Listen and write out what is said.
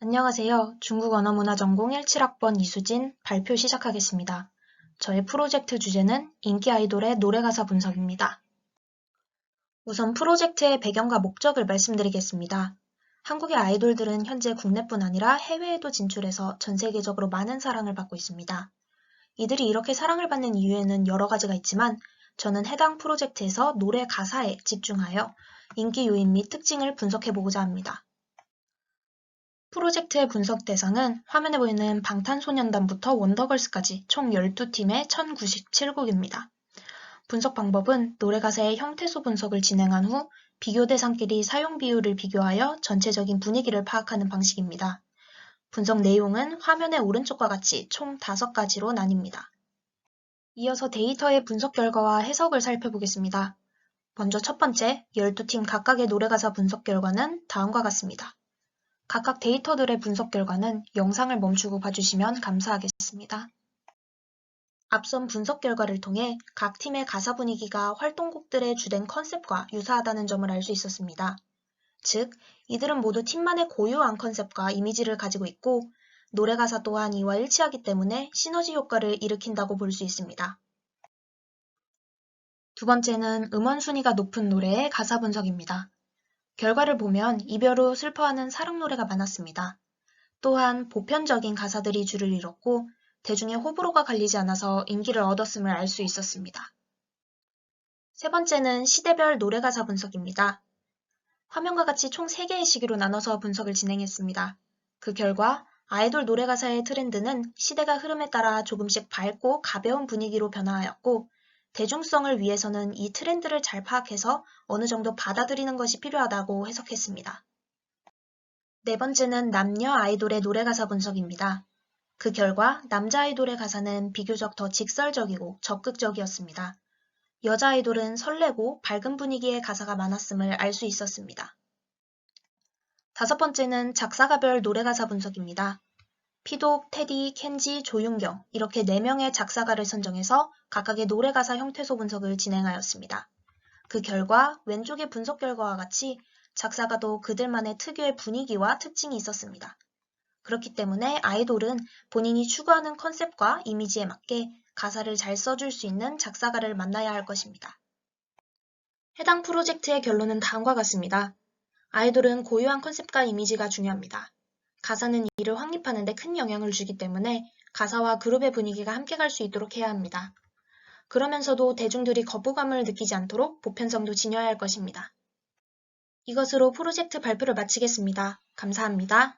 안녕하세요. 중국 언어 문화 전공 17학번 이수진 발표 시작하겠습니다. 저의 프로젝트 주제는 인기 아이돌의 노래 가사 분석입니다. 우선 프로젝트의 배경과 목적을 말씀드리겠습니다. 한국의 아이돌들은 현재 국내뿐 아니라 해외에도 진출해서 전 세계적으로 많은 사랑을 받고 있습니다. 이들이 이렇게 사랑을 받는 이유에는 여러 가지가 있지만 저는 해당 프로젝트에서 노래 가사에 집중하여 인기 요인 및 특징을 분석해 보고자 합니다. 프로젝트의 분석 대상은 화면에 보이는 방탄소년단부터 원더걸스까지 총 12팀의 1097곡입니다. 분석 방법은 노래 가사의 형태소 분석을 진행한 후 비교 대상끼리 사용 비율을 비교하여 전체적인 분위기를 파악하는 방식입니다. 분석 내용은 화면의 오른쪽과 같이 총 5가지로 나뉩니다. 이어서 데이터의 분석 결과와 해석을 살펴보겠습니다. 먼저 첫 번째, 12팀 각각의 노래가사 분석 결과는 다음과 같습니다. 각각 데이터들의 분석 결과는 영상을 멈추고 봐주시면 감사하겠습니다. 앞선 분석 결과를 통해 각 팀의 가사 분위기가 활동곡들의 주된 컨셉과 유사하다는 점을 알 수 있었습니다. 즉, 이들은 모두 팀만의 고유한 컨셉과 이미지를 가지고 있고 노래 가사 또한 이와 일치하기 때문에 시너지 효과를 일으킨다고 볼 수 있습니다. 두 번째는 음원 순위가 높은 노래의 가사 분석입니다. 결과를 보면 이별 후 슬퍼하는 사랑 노래가 많았습니다. 또한 보편적인 가사들이 줄을 이뤘고 대중의 호불호가 갈리지 않아서 인기를 얻었음을 알 수 있었습니다. 세 번째는 시대별 노래 가사 분석입니다. 화면과 같이 총 3개의 시기로 나눠서 분석을 진행했습니다. 그 결과 아이돌 노래 가사의 트렌드는 시대가 흐름에 따라 조금씩 밝고 가벼운 분위기로 변화하였고 대중성을 위해서는 이 트렌드를 잘 파악해서 어느 정도 받아들이는 것이 필요하다고 해석했습니다. 네 번째는 남녀 아이돌의 노래 가사 분석입니다. 그 결과 남자 아이돌의 가사는 비교적 더 직설적이고 적극적이었습니다. 여자 아이돌은 설레고 밝은 분위기의 가사가 많았음을 알 수 있었습니다. 다섯 번째는 작사가별 노래 가사 분석입니다. 피독, 테디, 켄지, 조윤경 이렇게 4명의 작사가를 선정해서 각각의 노래 가사 형태소 분석을 진행하였습니다. 그 결과 왼쪽의 분석 결과와 같이 작사가도 그들만의 특유의 분위기와 특징이 있었습니다. 그렇기 때문에 아이돌은 본인이 추구하는 컨셉과 이미지에 맞게 가사를 잘 써줄 수 있는 작사가를 만나야 할 것입니다. 해당 프로젝트의 결론은 다음과 같습니다. 아이돌은 고유한 컨셉과 이미지가 중요합니다. 가사는 이를 확립하는 데 큰 영향을 주기 때문에 가사와 그룹의 분위기가 함께 갈 수 있도록 해야 합니다. 그러면서도 대중들이 거부감을 느끼지 않도록 보편성도 지녀야 할 것입니다. 이것으로 프로젝트 발표를 마치겠습니다. 감사합니다.